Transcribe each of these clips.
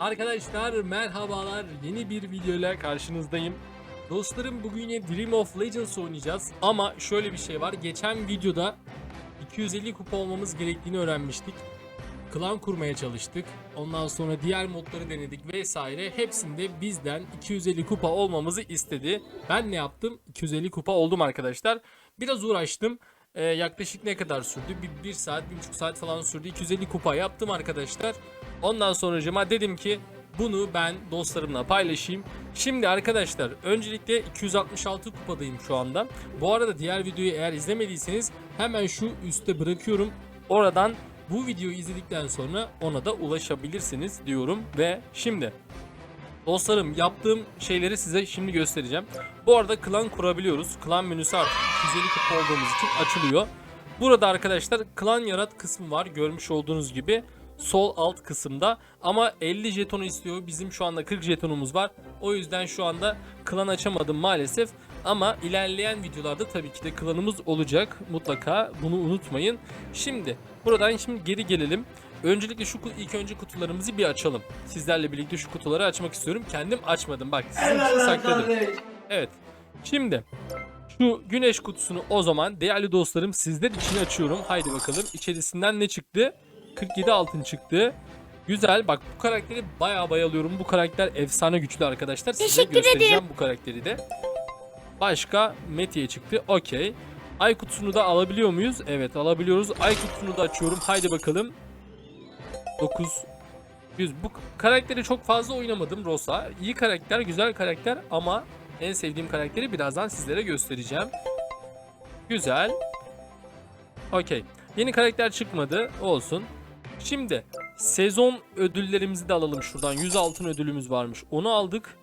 Arkadaşlar merhabalar yeni bir videoyla karşınızdayım. Dostlarım bugün yine Dream of Legends oynayacağız ama şöyle bir şey var. Geçen videoda 250 kupa olmamız gerektiğini öğrenmiştik. Klan kurmaya çalıştık. Ondan sonra diğer modları denedik vesaire. Hepsinde bizden 250 kupa olmamızı istedi. Ben ne yaptım? 250 kupa oldum arkadaşlar. Biraz uğraştım. Ee, yaklaşık ne kadar sürdü? Bir, bir saat, bir buçuk saat falan sürdü. 250 kupa yaptım arkadaşlar. Ondan sonracıma dedim ki bunu ben dostlarımla paylaşayım. Şimdi arkadaşlar öncelikle 266 kupadayım şu anda. Bu arada diğer videoyu eğer izlemediyseniz hemen şu üstte bırakıyorum. Oradan bu videoyu izledikten sonra ona da ulaşabilirsiniz diyorum ve şimdi Dostlarım yaptığım şeyleri size şimdi göstereceğim. Bu arada klan kurabiliyoruz. Klan menüsü artık 250 kupa olduğumuz için açılıyor. Burada arkadaşlar klan yarat kısmı var görmüş olduğunuz gibi. Sol alt kısımda ama 50 jetonu istiyor. Bizim şu anda 40 jetonumuz var. O yüzden şu anda klan açamadım maalesef. Ama ilerleyen videolarda tabii ki de klanımız olacak. Mutlaka bunu unutmayın. Şimdi buradan şimdi geri gelelim. Öncelikle şu ilk önce kutularımızı bir açalım. Sizlerle birlikte şu kutuları açmak istiyorum. Kendim açmadım. Bak sizin için sakladım. Evet. Şimdi şu güneş kutusunu o zaman değerli dostlarım sizler için açıyorum. Haydi bakalım içerisinden ne çıktı? 47 altın çıktı. Güzel. Bak bu karakteri bayağı bayalıyorum. Bu karakter efsane güçlü arkadaşlar. Size Teşekkür göstereceğim bu karakteri de. Başka Metiye çıktı. Okey. Ay kutusunu da alabiliyor muyuz? Evet alabiliyoruz. Ay kutusunu da açıyorum. Haydi bakalım. 9 100. Bu karakteri çok fazla oynamadım Rosa. İyi karakter, güzel karakter ama en sevdiğim karakteri birazdan sizlere göstereceğim. Güzel. Okey. Yeni karakter çıkmadı. Olsun. Şimdi sezon ödüllerimizi de alalım şuradan. 100 altın ödülümüz varmış. Onu aldık.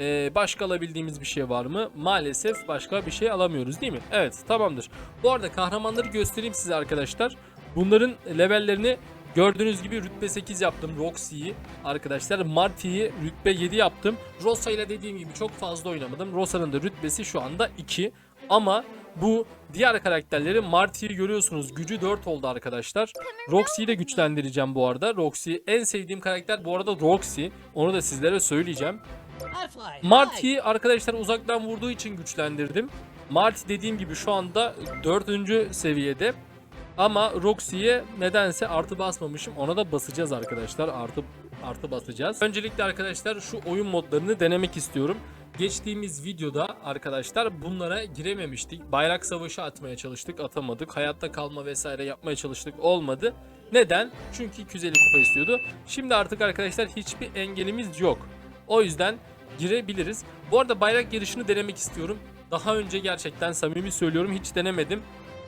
Ee, başka alabildiğimiz bir şey var mı? Maalesef başka bir şey alamıyoruz değil mi? Evet tamamdır. Bu arada kahramanları göstereyim size arkadaşlar. Bunların levellerini gördüğünüz gibi rütbe 8 yaptım Roxy'yi arkadaşlar. Marty'yi rütbe 7 yaptım. Rosa ile dediğim gibi çok fazla oynamadım. Rosa'nın da rütbesi şu anda 2. Ama bu diğer karakterleri Marty'yi görüyorsunuz. Gücü 4 oldu arkadaşlar. Roxy'yi de güçlendireceğim bu arada. Roxy en sevdiğim karakter bu arada Roxy. Onu da sizlere söyleyeceğim. Marty'yi arkadaşlar uzaktan vurduğu için güçlendirdim. Marty dediğim gibi şu anda 4. seviyede. Ama Roxy'ye nedense artı basmamışım. Ona da basacağız arkadaşlar. Artı artı basacağız. Öncelikle arkadaşlar şu oyun modlarını denemek istiyorum. Geçtiğimiz videoda arkadaşlar bunlara girememiştik. Bayrak savaşı atmaya çalıştık, atamadık. Hayatta kalma vesaire yapmaya çalıştık, olmadı. Neden? Çünkü 250 kupa istiyordu. Şimdi artık arkadaşlar hiçbir engelimiz yok. O yüzden girebiliriz. Bu arada bayrak yarışını denemek istiyorum. Daha önce gerçekten samimi söylüyorum hiç denemedim.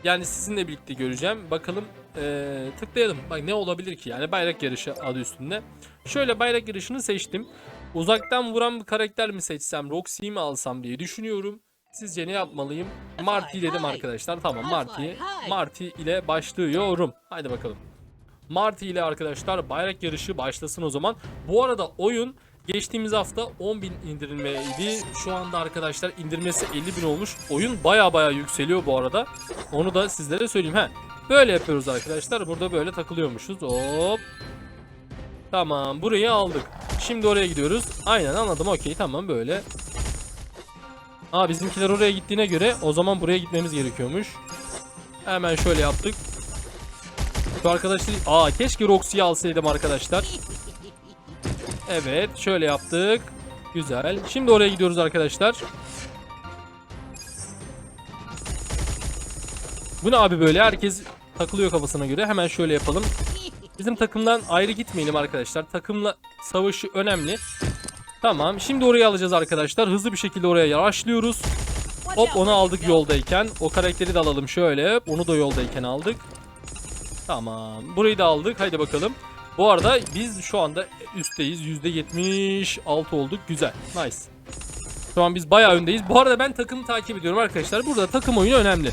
Yani sizinle birlikte göreceğim. Bakalım eee, tıklayalım. Bak ne olabilir ki yani bayrak yarışı adı üstünde. Şöyle bayrak yarışını seçtim. Uzaktan vuran bir karakter mi seçsem, Roxy'yi mi alsam diye düşünüyorum. Sizce ne yapmalıyım? Marty dedim arkadaşlar. Tamam Marty. Marty ile başlıyorum. Haydi bakalım. Marty ile arkadaşlar bayrak yarışı başlasın o zaman. Bu arada oyun geçtiğimiz hafta 10.000 indirilmeydi. Şu anda arkadaşlar indirmesi 50.000 olmuş. Oyun baya baya yükseliyor bu arada. Onu da sizlere söyleyeyim. He. Böyle yapıyoruz arkadaşlar. Burada böyle takılıyormuşuz. Hop. Tamam burayı aldık. Şimdi oraya gidiyoruz. Aynen anladım okey tamam böyle. Aa bizimkiler oraya gittiğine göre o zaman buraya gitmemiz gerekiyormuş. Hemen şöyle yaptık. Şu arkadaşlar... Aa keşke Roxy'yi alsaydım arkadaşlar. Evet şöyle yaptık. Güzel. Şimdi oraya gidiyoruz arkadaşlar. Bu ne abi böyle? Herkes takılıyor kafasına göre. Hemen şöyle yapalım. Bizim takımdan ayrı gitmeyelim arkadaşlar. Takımla savaşı önemli. Tamam. Şimdi oraya alacağız arkadaşlar. Hızlı bir şekilde oraya yavaşlıyoruz. Hop onu aldık yoldayken. O karakteri de alalım şöyle. Onu da yoldayken aldık. Tamam. Burayı da aldık. Haydi bakalım. Bu arada biz şu anda üstteyiz. %76 olduk. Güzel. Nice. Şu an biz bayağı öndeyiz. Bu arada ben takımı takip ediyorum arkadaşlar. Burada takım oyunu önemli.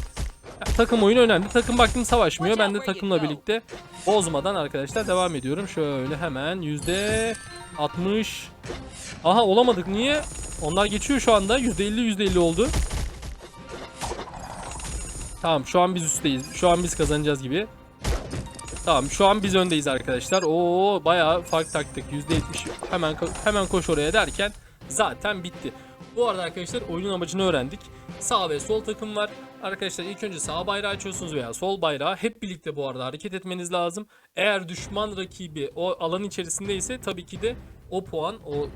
Yani takım oyunu önemli. Takım baktım savaşmıyor. Ben de takımla birlikte bozmadan arkadaşlar devam ediyorum. Şöyle hemen yüzde 60. Aha olamadık. Niye? Onlar geçiyor şu anda. Yüzde 50 yüzde 50 oldu. Tamam şu an biz üstteyiz. Şu an biz kazanacağız gibi. Tamam şu an biz öndeyiz arkadaşlar. Oo bayağı fark taktık. %70 hemen hemen koş oraya derken zaten bitti. Bu arada arkadaşlar oyunun amacını öğrendik. Sağ ve sol takım var. Arkadaşlar ilk önce sağ bayrağı açıyorsunuz veya sol bayrağı. Hep birlikte bu arada hareket etmeniz lazım. Eğer düşman rakibi o alanın içerisindeyse tabii ki de o puan, o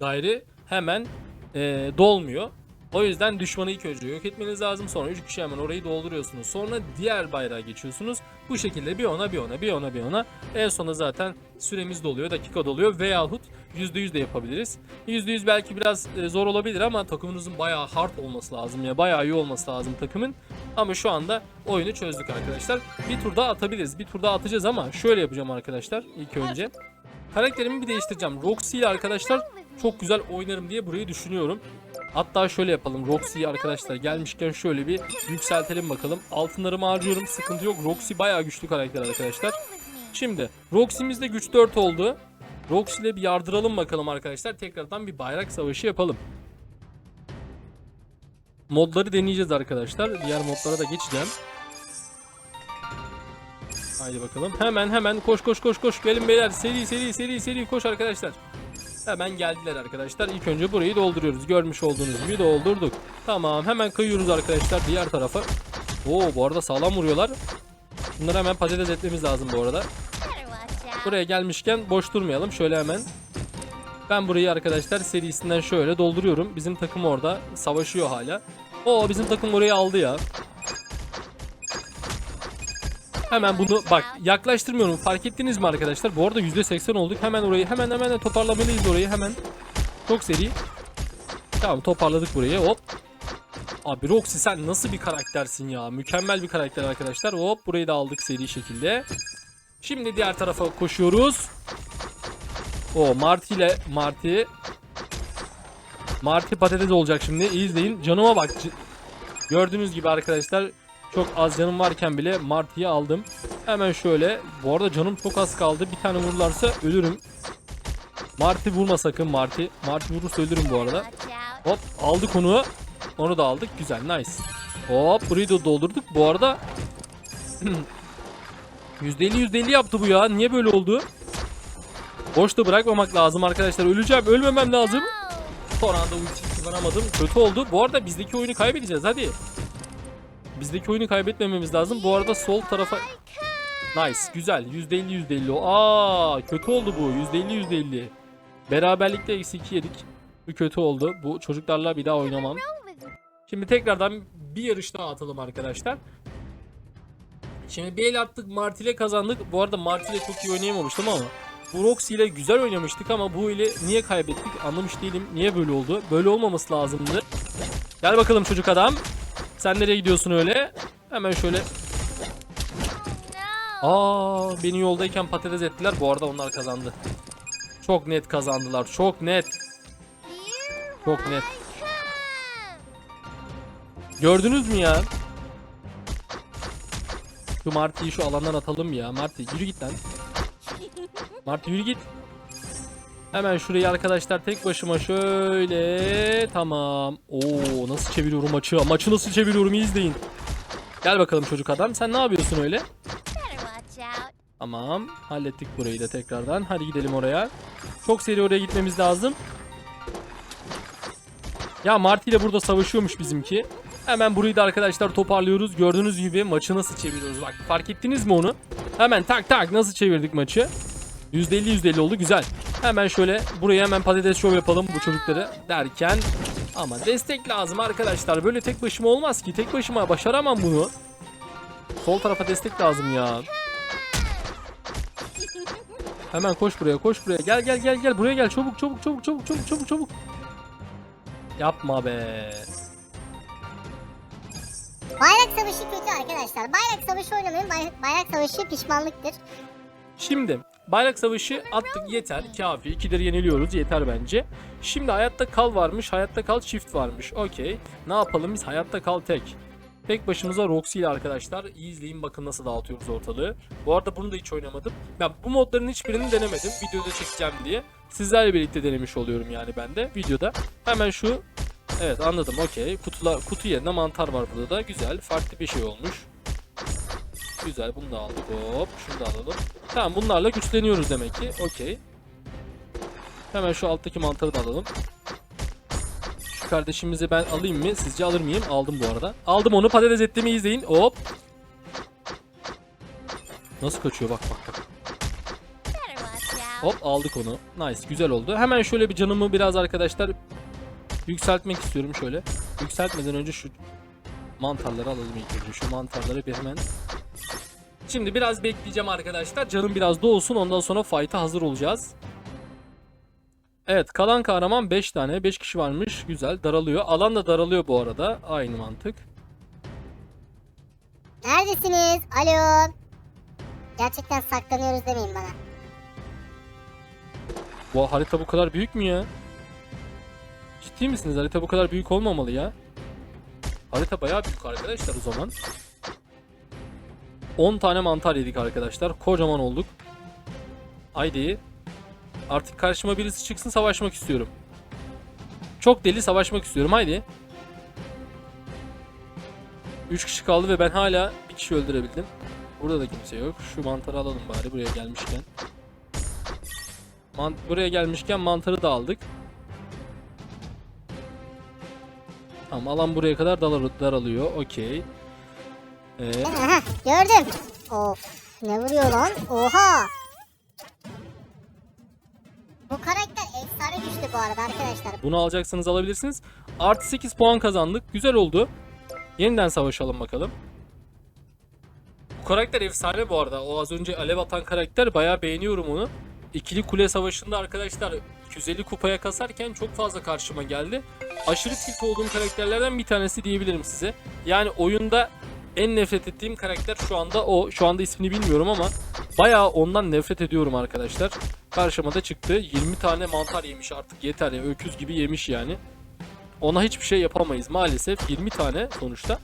daire hemen eee, dolmuyor. O yüzden düşmanı ilk önce yok etmeniz lazım. Sonra 3 kişi hemen orayı dolduruyorsunuz. Sonra diğer bayrağa geçiyorsunuz. Bu şekilde bir ona bir ona bir ona bir ona. En sonunda zaten süremiz doluyor, dakika doluyor veyahut %100 de yapabiliriz. %100 belki biraz e, zor olabilir ama takımınızın bayağı hard olması lazım ya. Bayağı iyi olması lazım takımın. Ama şu anda oyunu çözdük arkadaşlar. Bir tur daha atabiliriz. Bir tur daha atacağız ama şöyle yapacağım arkadaşlar ilk önce. Karakterimi bir değiştireceğim. Roxy ile arkadaşlar çok güzel oynarım diye burayı düşünüyorum. Hatta şöyle yapalım. Roxy'yi arkadaşlar gelmişken şöyle bir yükseltelim bakalım. Altınlarımı harcıyorum. Sıkıntı yok. Roxy bayağı güçlü karakter arkadaşlar. Şimdi Roxy'miz de güç 4 oldu. Roxy ile bir yardıralım bakalım arkadaşlar. Tekrardan bir bayrak savaşı yapalım. Modları deneyeceğiz arkadaşlar. Diğer modlara da geçeceğim. Haydi bakalım. Hemen hemen koş koş koş koş. Gelin beyler. Seri seri seri seri koş arkadaşlar. Hemen geldiler arkadaşlar. İlk önce burayı dolduruyoruz. Görmüş olduğunuz gibi doldurduk. Tamam hemen kayıyoruz arkadaşlar diğer tarafa. Oo bu arada sağlam vuruyorlar. Bunları hemen patates etmemiz lazım bu arada. Buraya gelmişken boş durmayalım. Şöyle hemen. Ben burayı arkadaşlar serisinden şöyle dolduruyorum. Bizim takım orada savaşıyor hala. Oo bizim takım orayı aldı ya. Hemen bunu bak yaklaştırmıyorum. Fark ettiniz mi arkadaşlar? Bu arada %80 olduk. Hemen orayı hemen hemen toparlamalıyız orayı hemen. Çok seri. Tamam toparladık burayı. Hop. Abi Roxy sen nasıl bir karaktersin ya? Mükemmel bir karakter arkadaşlar. Hop burayı da aldık seri şekilde. Şimdi diğer tarafa koşuyoruz. O Marty ile Marty. Marty patates olacak şimdi. İyi izleyin. Canıma bak. Gördüğünüz gibi arkadaşlar çok az canım varken bile Marty'yi aldım. Hemen şöyle. Bu arada canım çok az kaldı. Bir tane vururlarsa ölürüm. Marty vurma sakın Marty. Marty vurursa ölürüm bu arada. Hop aldık onu. Onu da aldık. Güzel nice. Hop burayı da doldurduk. Bu arada %50 %50 yaptı bu ya. Niye böyle oldu? Boşta bırakmamak lazım arkadaşlar. Öleceğim. Ölmemem lazım. Son anda ulti kullanamadım. Kötü oldu. Bu arada bizdeki oyunu kaybedeceğiz. Hadi. Bizdeki oyunu kaybetmememiz lazım. Bu arada sol tarafa... Nice. Güzel. %50 %50 o. Aa, kötü oldu bu. %50 %50. Beraberlikte eksi 2 yedik. Bu kötü oldu. Bu çocuklarla bir daha oynamam. Şimdi tekrardan bir yarış daha atalım arkadaşlar. Şimdi bir el attık Marty ile kazandık. Bu arada Marty ile çok iyi oynayamamıştım ama bu Roxy ile güzel oynamıştık ama bu ile niye kaybettik anlamış değilim. Niye böyle oldu? Böyle olmaması lazımdı. Gel bakalım çocuk adam. Sen nereye gidiyorsun öyle? Hemen şöyle. Aa beni yoldayken patates ettiler. Bu arada onlar kazandı. Çok net kazandılar. Çok net. Çok net. Gördünüz mü ya? Şu Marty'yi şu alandan atalım ya. Marty yürü git lan. Marty yürü git. Hemen şurayı arkadaşlar tek başıma şöyle tamam. Oo nasıl çeviriyorum maçı? Maçı nasıl çeviriyorum izleyin. Gel bakalım çocuk adam. Sen ne yapıyorsun öyle? Tamam. Hallettik burayı da tekrardan. Hadi gidelim oraya. Çok seri oraya gitmemiz lazım. Ya Marty ile burada savaşıyormuş bizimki. Hemen burayı da arkadaşlar toparlıyoruz. Gördüğünüz gibi maçı nasıl çeviriyoruz. Bak fark ettiniz mi onu? Hemen tak tak nasıl çevirdik maçı? %50 %50 oldu güzel. Hemen şöyle buraya hemen patates şov yapalım bu çocukları derken ama destek lazım arkadaşlar. Böyle tek başıma olmaz ki. Tek başıma başaramam bunu. Sol tarafa destek lazım ya. Hemen koş buraya koş buraya. Gel gel gel gel buraya gel. Çabuk çabuk çabuk çabuk çabuk çabuk çabuk. Yapma be. Bayrak savaşı kötü arkadaşlar. Bayrak savaşı oynamayın. Bay- bayrak savaşı pişmanlıktır. Şimdi bayrak savaşı attık yeter kafi ikidir yeniliyoruz yeter bence. Şimdi hayatta kal varmış hayatta kal çift varmış okey. Ne yapalım biz hayatta kal tek. Tek başımıza Roxy ile arkadaşlar iyi izleyin bakın nasıl dağıtıyoruz ortalığı. Bu arada bunu da hiç oynamadım. Ben bu modların hiçbirini denemedim videoda çekeceğim diye. Sizlerle birlikte denemiş oluyorum yani ben de videoda. Hemen şu Evet anladım okey. Kutula, kutu yerine mantar var burada da güzel farklı bir şey olmuş. Güzel bunu da aldık. Hop şunu da alalım. Tamam bunlarla güçleniyoruz demek ki. Okey. Hemen şu alttaki mantarı da alalım. Şu kardeşimizi ben alayım mı? Sizce alır mıyım? Aldım bu arada. Aldım onu patates ettiğimi izleyin. Hop. Nasıl kaçıyor bak bak bak. Hop aldık onu. Nice güzel oldu. Hemen şöyle bir canımı biraz arkadaşlar yükseltmek istiyorum şöyle. Yükseltmeden önce şu mantarları alalım ilk önce. Şu mantarları bir hemen. Şimdi biraz bekleyeceğim arkadaşlar. Canım biraz da olsun. Ondan sonra fight'a hazır olacağız. Evet kalan kahraman 5 tane. 5 kişi varmış. Güzel daralıyor. Alan da daralıyor bu arada. Aynı mantık. Neredesiniz? Alo. Gerçekten saklanıyoruz demeyin bana. Bu harita bu kadar büyük mü ya? Ciddi misiniz? Harita bu kadar büyük olmamalı ya. Harita bayağı büyük arkadaşlar o zaman. 10 tane mantar yedik arkadaşlar. Kocaman olduk. Haydi. Artık karşıma birisi çıksın savaşmak istiyorum. Çok deli savaşmak istiyorum. Haydi. 3 kişi kaldı ve ben hala bir kişi öldürebildim. Burada da kimse yok. Şu mantarı alalım bari buraya gelmişken. Man- buraya gelmişken mantarı da aldık. Tamam alan buraya kadar daralıyor. Okey. Ee, Aha gördüm. Of ne vuruyor lan? Oha. Bu karakter efsane güçlü bu arada arkadaşlar. bunu alacaksanız alabilirsiniz. Artı 8 puan kazandık. Güzel oldu. Yeniden savaşalım bakalım. Bu karakter efsane bu arada. O az önce alev atan karakter bayağı beğeniyorum onu. İkili kule savaşında arkadaşlar 250 kupaya kasarken çok fazla karşıma geldi. Aşırı tilt olduğum karakterlerden bir tanesi diyebilirim size. Yani oyunda en nefret ettiğim karakter şu anda o. Şu anda ismini bilmiyorum ama bayağı ondan nefret ediyorum arkadaşlar. Karşıma da çıktı. 20 tane mantar yemiş artık yeter ya. Öküz gibi yemiş yani. Ona hiçbir şey yapamayız maalesef. 20 tane sonuçta.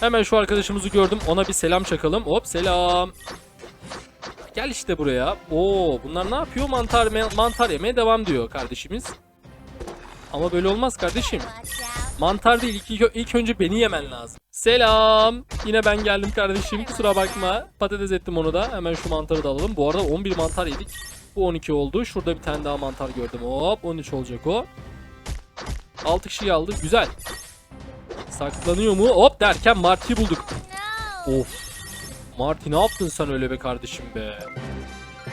Hemen şu arkadaşımızı gördüm. Ona bir selam çakalım. Hop selam. Gel işte buraya. Oo bunlar ne yapıyor? Mantar mantar yemeye devam diyor kardeşimiz. Ama böyle olmaz kardeşim. Mantar değil ilk, ilk önce beni yemen lazım. Selam. Yine ben geldim kardeşim kusura bakma. Patates ettim onu da. Hemen şu mantarı da alalım. Bu arada 11 mantar yedik. Bu 12 oldu. Şurada bir tane daha mantar gördüm. Hop 13 olacak o. 6 kişiyi aldı. Güzel. Saklanıyor mu? Hop derken Marty'yi bulduk. Of. Marty ne yaptın sen öyle be kardeşim be.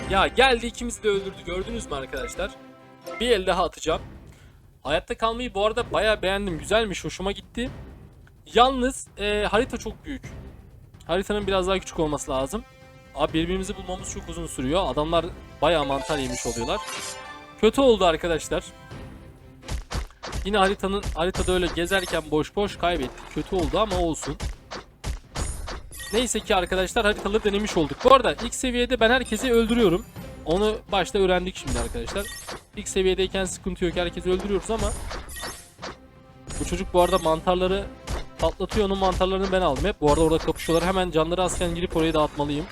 Ya geldi ikimizi de öldürdü gördünüz mü arkadaşlar? Bir el daha atacağım. Hayatta kalmayı bu arada bayağı beğendim. Güzelmiş hoşuma gitti. Yalnız e, harita çok büyük. Haritanın biraz daha küçük olması lazım. Abi birbirimizi bulmamız çok uzun sürüyor. Adamlar bayağı mantar yemiş oluyorlar. Kötü oldu arkadaşlar. Yine haritanın haritada öyle gezerken boş boş kaybettik. Kötü oldu ama olsun. Neyse ki arkadaşlar haritaları denemiş olduk. Bu arada ilk seviyede ben herkesi öldürüyorum. Onu başta öğrendik şimdi arkadaşlar. İlk seviyedeyken sıkıntı yok. Herkesi öldürüyoruz ama bu çocuk bu arada mantarları patlatıyor. Onun mantarlarını ben aldım hep. Bu arada orada kapışıyorlar. Hemen canları azken girip orayı dağıtmalıyım.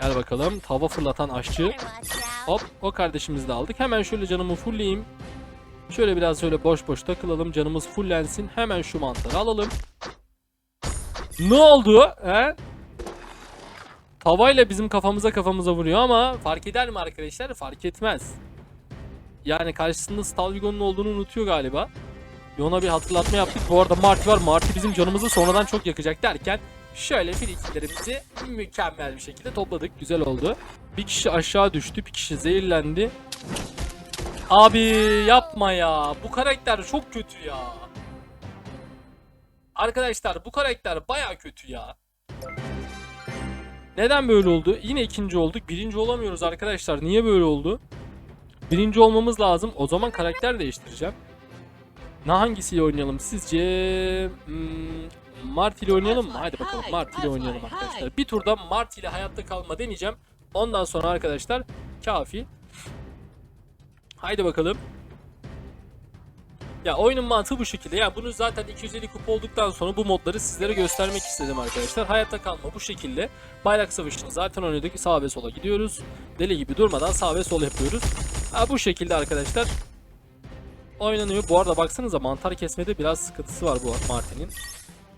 Gel bakalım. Tava fırlatan aşçı. Hop o kardeşimizi de aldık. Hemen şöyle canımı fullleyeyim. Şöyle biraz şöyle boş boş takılalım. Canımız fullensin. Hemen şu mantarı alalım. Ne oldu? He? Tavayla bizim kafamıza kafamıza vuruyor ama fark eder mi arkadaşlar? Fark etmez. Yani karşısında Stalvigon'un olduğunu unutuyor galiba. Bir ona bir hatırlatma yaptık. Bu arada Marty var. Marty bizim canımızı sonradan çok yakacak derken şöyle frikiklerimizi mükemmel bir şekilde topladık. Güzel oldu. Bir kişi aşağı düştü. Bir kişi zehirlendi. Abi yapma ya. Bu karakter çok kötü ya. Arkadaşlar bu karakter baya kötü ya. Neden böyle oldu? Yine ikinci olduk. Birinci olamıyoruz arkadaşlar. Niye böyle oldu? Birinci olmamız lazım. O zaman karakter değiştireceğim. Ne hangisiyle oynayalım sizce? Hmm, Marty ile oynayalım mı? Hadi bakalım Marty ile oynayalım arkadaşlar. Bir turda Marty ile hayatta kalma deneyeceğim. Ondan sonra arkadaşlar kafi. Haydi bakalım. Ya oyunun mantığı bu şekilde. Ya bunu zaten 250 kupa olduktan sonra bu modları sizlere göstermek istedim arkadaşlar. Hayatta kalma bu şekilde. Bayrak savaşını zaten oynadık. Sağ ve sola gidiyoruz. Deli gibi durmadan sağ ve sol yapıyoruz. Ha bu şekilde arkadaşlar. Oynanıyor. Bu arada baksanıza mantar kesmede biraz sıkıntısı var bu Martin'in.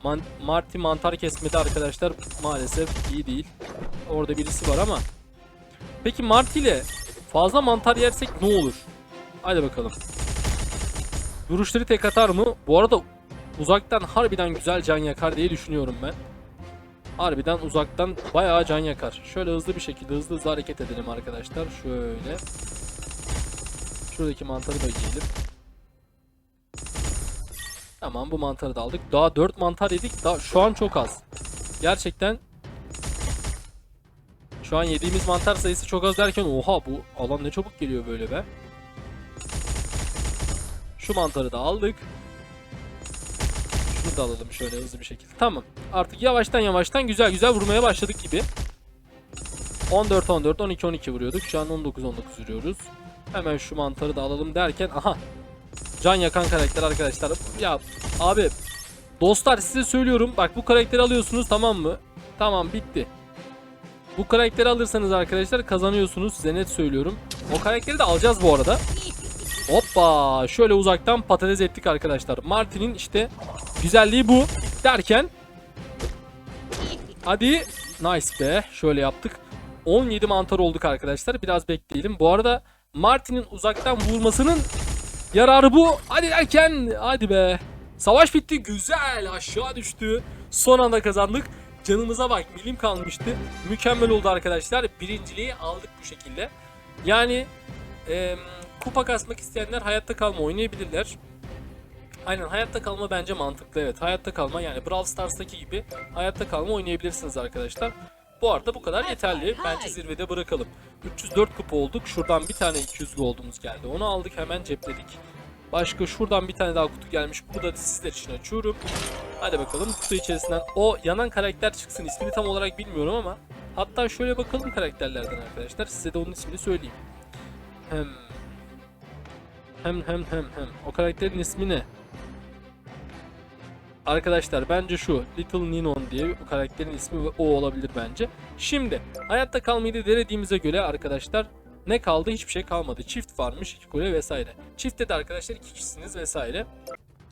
Man- Marty mantar kesmede arkadaşlar maalesef iyi değil. Orada birisi var ama. Peki Marty ile fazla mantar yersek ne olur? Hadi bakalım. Duruşları tek atar mı? Bu arada uzaktan harbiden güzel can yakar diye düşünüyorum ben. Harbiden uzaktan bayağı can yakar. Şöyle hızlı bir şekilde hızlı hızlı hareket edelim arkadaşlar. Şöyle. Şuradaki mantarı da yiyelim. Tamam bu mantarı da aldık. Daha 4 mantar yedik. Daha şu an çok az. Gerçekten şu an yediğimiz mantar sayısı çok az derken oha bu alan ne çabuk geliyor böyle be. Şu mantarı da aldık. Şunu da alalım şöyle hızlı bir şekilde. Tamam. Artık yavaştan yavaştan güzel güzel vurmaya başladık gibi. 14 14 12 12 vuruyorduk. Şu an 19 19 vuruyoruz. Hemen şu mantarı da alalım derken aha. Can yakan karakter arkadaşlar. Ya abi dostlar size söylüyorum. Bak bu karakteri alıyorsunuz tamam mı? Tamam bitti. Bu karakteri alırsanız arkadaşlar kazanıyorsunuz. Size net söylüyorum. O karakteri de alacağız bu arada. Hoppa şöyle uzaktan patates ettik arkadaşlar. Martin'in işte güzelliği bu derken hadi nice be şöyle yaptık. 17 mantar olduk arkadaşlar. Biraz bekleyelim. Bu arada Martin'in uzaktan vurmasının yararı bu. Hadi derken hadi be. Savaş bitti. Güzel aşağı düştü. Son anda kazandık. Canımıza bak milim kalmıştı. Mükemmel oldu arkadaşlar. Birinciliği aldık bu şekilde. Yani eee, kupa kasmak isteyenler hayatta kalma oynayabilirler. Aynen hayatta kalma bence mantıklı evet. Hayatta kalma yani Brawl Stars'taki gibi hayatta kalma oynayabilirsiniz arkadaşlar. Bu arada bu kadar yeterli. Bence zirvede bırakalım. 304 kupa olduk. Şuradan bir tane 200 gold'umuz geldi. Onu aldık hemen cepledik. Başka şuradan bir tane daha kutu gelmiş. Bunu da sizler için açıyorum. Hadi bakalım kutu içerisinden o yanan karakter çıksın. İsmini tam olarak bilmiyorum ama. Hatta şöyle bakalım karakterlerden arkadaşlar. Size de onun ismini söyleyeyim. Hem hem hem hem hem. O karakterin ismi ne? Arkadaşlar bence şu Little Ninon diye bu karakterin ismi o olabilir bence. Şimdi hayatta kalmayı da denediğimize göre arkadaşlar ne kaldı? Hiçbir şey kalmadı. Çift varmış, iki kule vesaire. Çiftte de arkadaşlar iki kişisiniz vesaire.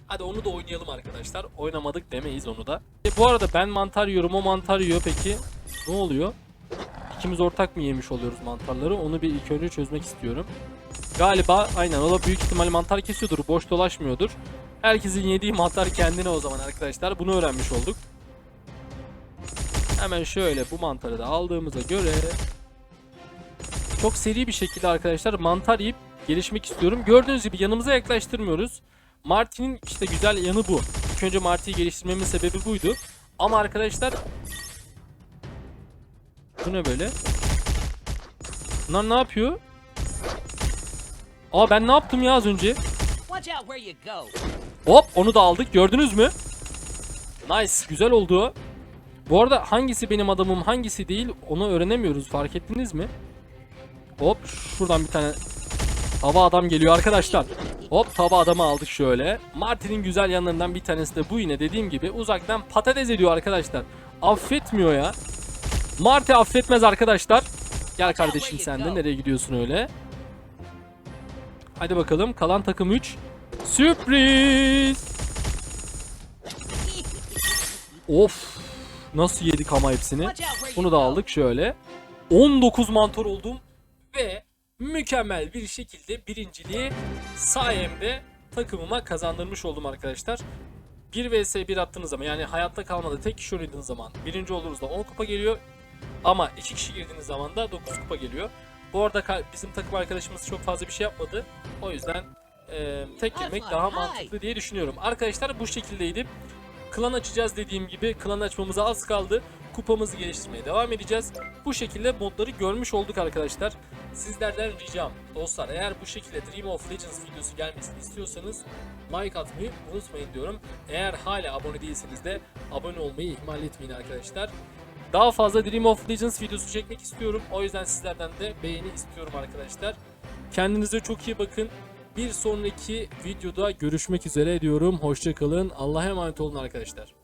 Hadi onu da oynayalım arkadaşlar. Oynamadık demeyiz onu da. E, bu arada ben mantar yiyorum, o mantar yiyor peki. Ne oluyor? İkimiz ortak mı yemiş oluyoruz mantarları? Onu bir ilk önce çözmek istiyorum. Galiba aynen o da büyük ihtimal mantar kesiyordur. Boş dolaşmıyordur. Herkesin yediği mantar kendine o zaman arkadaşlar. Bunu öğrenmiş olduk. Hemen şöyle bu mantarı da aldığımıza göre çok seri bir şekilde arkadaşlar mantar yiyip gelişmek istiyorum. Gördüğünüz gibi yanımıza yaklaştırmıyoruz. Marty'nin işte güzel yanı bu. İlk önce Marty'yi geliştirmemin sebebi buydu. Ama arkadaşlar bu ne böyle? Bunlar ne yapıyor? Aa ben ne yaptım ya az önce? Hop onu da aldık gördünüz mü? Nice güzel oldu. Bu arada hangisi benim adamım hangisi değil onu öğrenemiyoruz fark ettiniz mi? Hop şuradan bir tane hava adam geliyor arkadaşlar. Hop tava adamı aldık şöyle. Martin'in güzel yanlarından bir tanesi de bu yine dediğim gibi uzaktan patates ediyor arkadaşlar. Affetmiyor ya. Marty affetmez arkadaşlar. Gel kardeşim sen de nereye gidiyorsun öyle? Hadi bakalım kalan takım 3. Sürpriz. Of. Nasıl yedik ama hepsini. Bunu da aldık şöyle. 19 mantor oldum ve mükemmel bir şekilde birinciliği sayemde takımıma kazandırmış oldum arkadaşlar. 1 vs 1 attığınız zaman yani hayatta kalmada tek kişi oynadığınız zaman birinci olduğunuzda 10 kupa geliyor. Ama 2 kişi girdiğiniz zaman da 9 kupa geliyor. Bu arada bizim takım arkadaşımız çok fazla bir şey yapmadı. O yüzden e, tek girmek daha mantıklı diye düşünüyorum. Arkadaşlar bu şekildeydi. Klan açacağız dediğim gibi klan açmamıza az kaldı. Kupamızı geliştirmeye devam edeceğiz. Bu şekilde modları görmüş olduk arkadaşlar. Sizlerden ricam dostlar eğer bu şekilde Dream of Legends videosu gelmesini istiyorsanız like atmayı unutmayın diyorum. Eğer hala abone değilseniz de abone olmayı ihmal etmeyin arkadaşlar. Daha fazla Dream of Legends videosu çekmek istiyorum. O yüzden sizlerden de beğeni istiyorum arkadaşlar. Kendinize çok iyi bakın. Bir sonraki videoda görüşmek üzere diyorum. Hoşçakalın. Allah'a emanet olun arkadaşlar.